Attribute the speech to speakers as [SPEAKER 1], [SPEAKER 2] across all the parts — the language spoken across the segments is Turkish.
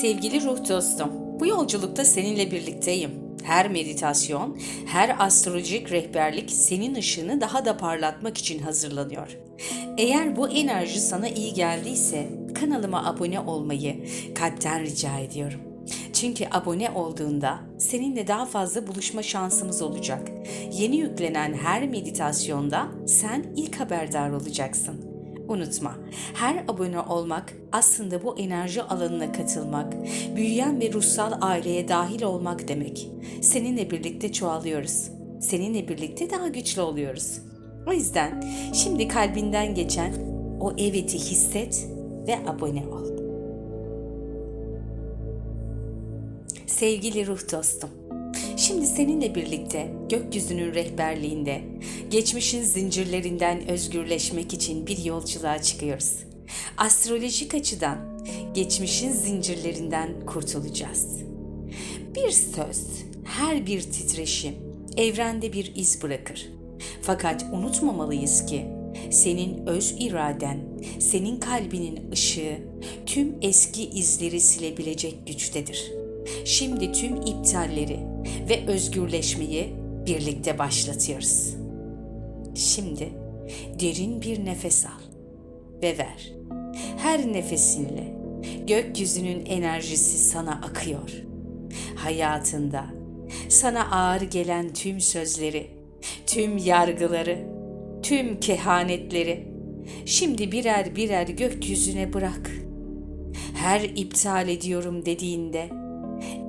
[SPEAKER 1] Sevgili ruh dostum, bu yolculukta seninle birlikteyim. Her meditasyon, her astrolojik rehberlik senin ışığını daha da parlatmak için hazırlanıyor. Eğer bu enerji sana iyi geldiyse kanalıma abone olmayı kalpten rica ediyorum. Çünkü abone olduğunda seninle daha fazla buluşma şansımız olacak. Yeni yüklenen her meditasyonda sen ilk haberdar olacaksın. Unutma, her abone olmak aslında bu enerji alanına katılmak, büyüyen ve ruhsal aileye dahil olmak demek. Seninle birlikte çoğalıyoruz. Seninle birlikte daha güçlü oluyoruz. O yüzden şimdi kalbinden geçen o eveti hisset ve abone ol. Sevgili ruh dostum, Şimdi seninle birlikte gökyüzünün rehberliğinde geçmişin zincirlerinden özgürleşmek için bir yolculuğa çıkıyoruz. Astrolojik açıdan geçmişin zincirlerinden kurtulacağız. Bir söz, her bir titreşim evrende bir iz bırakır. Fakat unutmamalıyız ki senin öz iraden, senin kalbinin ışığı tüm eski izleri silebilecek güçtedir. Şimdi tüm iptalleri ve özgürleşmeyi birlikte başlatıyoruz. Şimdi derin bir nefes al ve ver. Her nefesinle gökyüzünün enerjisi sana akıyor. Hayatında sana ağır gelen tüm sözleri, tüm yargıları, tüm kehanetleri şimdi birer birer gökyüzüne bırak. Her iptal ediyorum dediğinde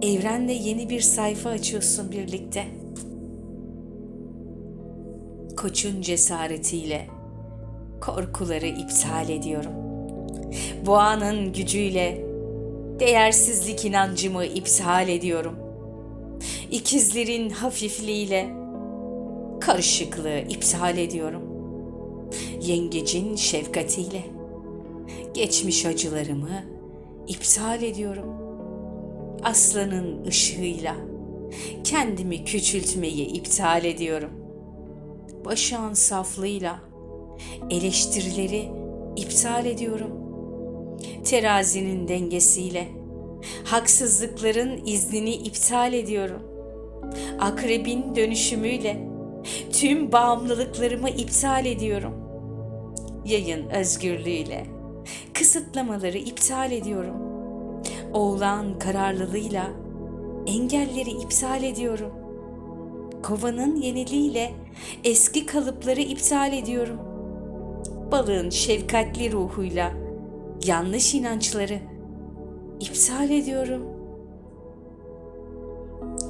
[SPEAKER 1] evrenle yeni bir sayfa açıyorsun birlikte. Koçun cesaretiyle korkuları iptal ediyorum. Boğanın gücüyle değersizlik inancımı iptal ediyorum. İkizlerin hafifliğiyle karışıklığı iptal ediyorum. Yengecin şefkatiyle geçmiş acılarımı iptal ediyorum aslanın ışığıyla kendimi küçültmeyi iptal ediyorum. Başağın saflığıyla eleştirileri iptal ediyorum. Terazinin dengesiyle haksızlıkların iznini iptal ediyorum. Akrebin dönüşümüyle tüm bağımlılıklarımı iptal ediyorum. Yayın özgürlüğüyle kısıtlamaları iptal ediyorum.'' Oğlan kararlılığıyla engelleri iptal ediyorum. Kovanın yeniliğiyle eski kalıpları iptal ediyorum. Balığın şefkatli ruhuyla yanlış inançları iptal ediyorum.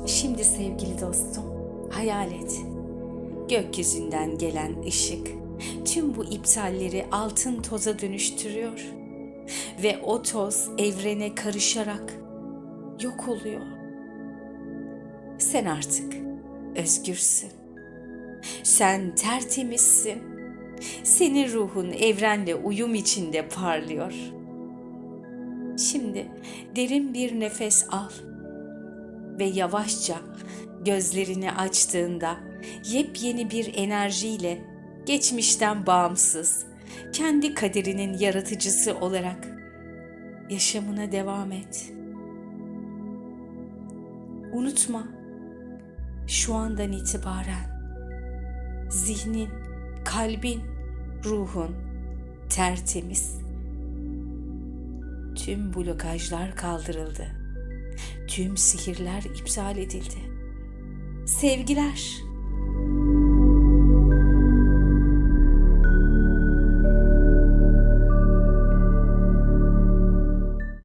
[SPEAKER 1] Şimdi sevgili dostum, hayal et. Gökyüzünden gelen ışık tüm bu iptalleri altın toza dönüştürüyor.'' Ve o toz evrene karışarak yok oluyor. Sen artık özgürsün. Sen tertemizsin. Senin ruhun evrenle uyum içinde parlıyor. Şimdi derin bir nefes al ve yavaşça gözlerini açtığında yepyeni bir enerjiyle geçmişten bağımsız kendi kaderinin yaratıcısı olarak yaşamına devam et. Unutma, şu andan itibaren zihnin, kalbin, ruhun tertemiz. Tüm blokajlar kaldırıldı. Tüm sihirler iptal edildi. Sevgiler